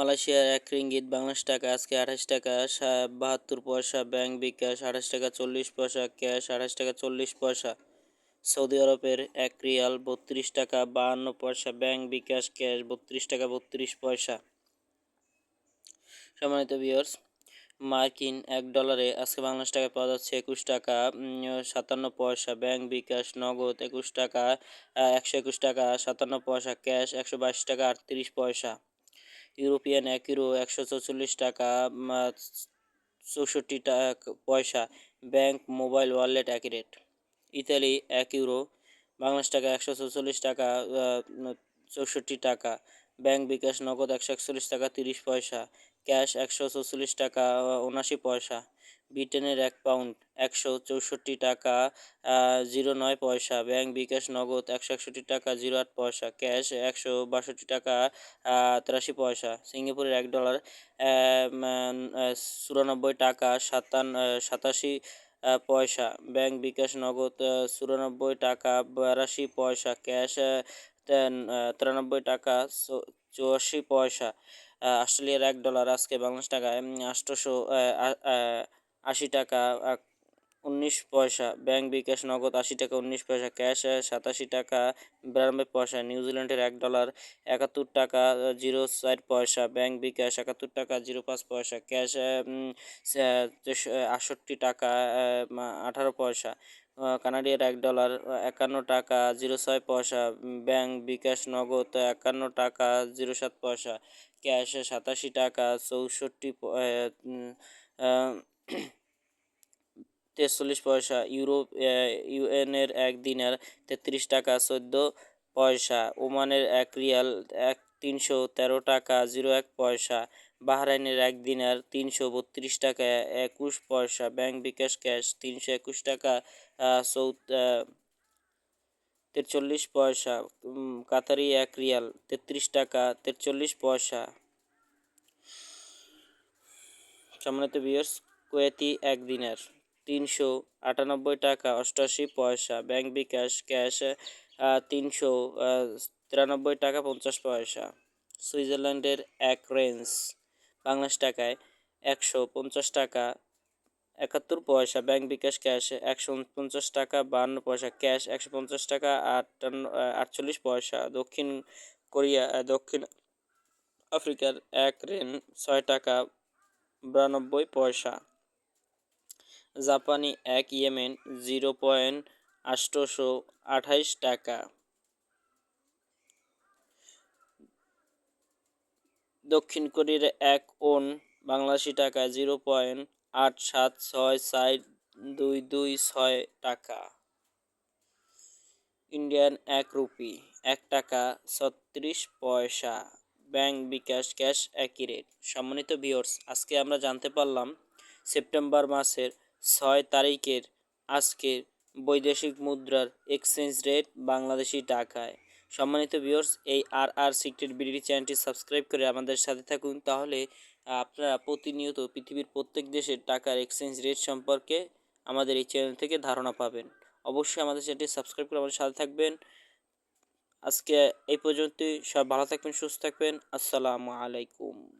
মালয়েশিয়ার এক রিঙ্গিত বাংলাদেশ টাকা, আজকে আঠাশ টাকা বাহাত্তর পয়সা, ব্যাংক বিকাশ আঠাশ টাকা, চল্লিশ পয়সা, ক্যাশ আঠাশ টাকা, চল্লিশ পয়সা। সৌদি আরবের এক রিয়াল, বত্রিশ টাকা, বাহান্ন পয়সা, ব্যাংক বিকাশ, ক্যাশ বত্রিশ টাকা, বত্রিশ পয়সা। সম্মানিত ভিউয়ার্স, মার্কিন এক ডলারে আজকে বাংলাদেশ টাকা পাওয়া যাচ্ছে একুশ টাকা সাতান্ন পয়সা, ব্যাংক বিকাশ, নগদ একুশ টাকা একশো একুশ টাকা, সাতান্ন পয়সা, ক্যাশ একশো বাইশ টাকা, আটত্রিশ পয়সা। ইউরোপিয়ান এক ইউরো একশো চৌচল্লিশ টাকা চৌষট্টি টাকা পয়সা, ব্যাংক মোবাইল ওয়ালেট একই রেট। ইতালি এক ইউরো, বাংলাদেশ টাকা একশো চৌচল্লিশ টাকা চৌষট্টি টাকা, ব্যাংক বিকাশ নগদ একশো একচল্লিশ টাকা তিরিশ পয়সা, ক্যাশ একশো চৌচল্লিশ টাকা উনাশি পয়সা। ব্রিটেনের এক পাউন্ড একশো চৌষট্টি টাকা জিরো নয় পয়সা। ব্যাংক বিকাশ নগদ একশো একষট্টি টাকা, জিরো আট পয়সা। ক্যাশ একশো বাষট্টি টাকা তেরাশি পয়সা। সিঙ্গাপুরের এক ডলার চুরানব্বই টাকা সাতান্ন সাতাশি পয়সা। ব্যাংক বিকাশ নগদ চুরানব্বই টাকা, বিরাশি পয়সা। ক্যাশ তিরানব্বই টাকা চুয়াশি পয়সা। অস্ট্রেলিয়ার এক ডলার, আজকে বাংলাদেশ টাকায় আটশোশো আশি টাকা উনিশ পয়সা, ব্যাংক বিকাশ নগদ আশি টাকা, উনিশ পয়সা, ক্যাশ সাতাশি টাকা, বিরানব্বই পয়সা নিউজিল্যান্ডের এক ডলার একাত্তর টাকা, জিরো চার পয়সা, ব্যাংক বিকাশ একাত্তর টাকা, জিরো পাঁচ পয়সা, ক্যাশ আটষট্টি টাকা আঠারো পয়সা কানাডিয়ার এক ডলার একান্ন টাকা, জিরো ছয় পয়সা ব্যাংক বিকাশ নগদ একান্ন টাকা, জিরো সাত পয়সা, ক্যাশ সাতাশি টাকা, চৌষট্টি তেচল্লিশ পয়সা, ইউরো ইউএনের এক দিনার তেত্রিশ টাকা, চোদ্দ পয়সা, ওমানের এক রিয়াল এক তিনশো তেরো টাকা, জিরো এক পয়সা, বাহরাইনের এক দিনার তিনশো বত্রিশ টাকা, একুশ পয়সা, ব্যাংক বিকাশ ক্যাশ তিনশো একুশ টাকা চৌ তেচল্লিশ পয়সা কাতারি এক রিয়াল তেত্রিশ টাকা, তেচল্লিশ পয়সা। সম্মানিত বিয়ার্স কুয়েতি এক দিনার তিনশো আটানব্বই টাকা, অষ্টআশি পয়সা। ব্যাংক বিকাশ, ক্যাশ তিনশো তিরানব্বই টাকা, পঞ্চাশ পয়সা। সুইজারল্যান্ডের এক রেঞ্জ, বাংলাদেশ টাকায় একশো পঞ্চাশ টাকা, একাত্তর পয়সা। ব্যাংক বিকাশ, ক্যাশ, একশো উনপঞ্চাশ টাকা, বান্ন পয়সা। ক্যাশ, একশো পঞ্চাশ টাকা, আটান্ন আটচল্লিশ পয়সা। দক্ষিণ কোরিয়া দক্ষিণ আফ্রিকার এক রেন ছয় টাকা, বিরানব্বই পয়সা। জাপানি এক ইয়েমেন জিরো পয়েন্ট আষ্টশো আঠাইশ টাকা। দক্ষিণ কোরিয়ার এক ওন বাংলাদেশি টাকা জিরো পয়েন্ট আট সাত ছয় চার দুই দুই ছয় টাকা। ইন্ডিয়ান এক রুপি এক টাকা ছত্রিশ পয়সা। ব্যাংক বিকাশ ক্যাশ একই রেট সম্মানিত ভিওর্স আজকে আমরা জানতে পারলাম সেপ্টেম্বর মাসের ছয় তারিখের আজকের বৈদেশিক মুদ্রার এক্সচেঞ্জ রেট বাংলাদেশি টাকায়। সম্মানিত ভিউয়ার্স, এই আর আর সিক্রেট বিডি চ্যানেলটি সাবস্ক্রাইব করে আমাদের সাথে থাকুন, তাহলে আপনারা প্রতিনিয়ত পৃথিবীর প্রত্যেক দেশের টাকার এক্সচেঞ্জ রেট সম্পর্কে আমাদের এই চ্যানেল থেকে ধারণা পাবেন। অবশ্যই আমাদের চ্যানেলটি সাবস্ক্রাইব করে আমাদের সাথে থাকবেন। আজকে এই পর্যন্তই সব ভালো থাকবেন, সুস্থ থাকবেন। আসসালামু আলাইকুম।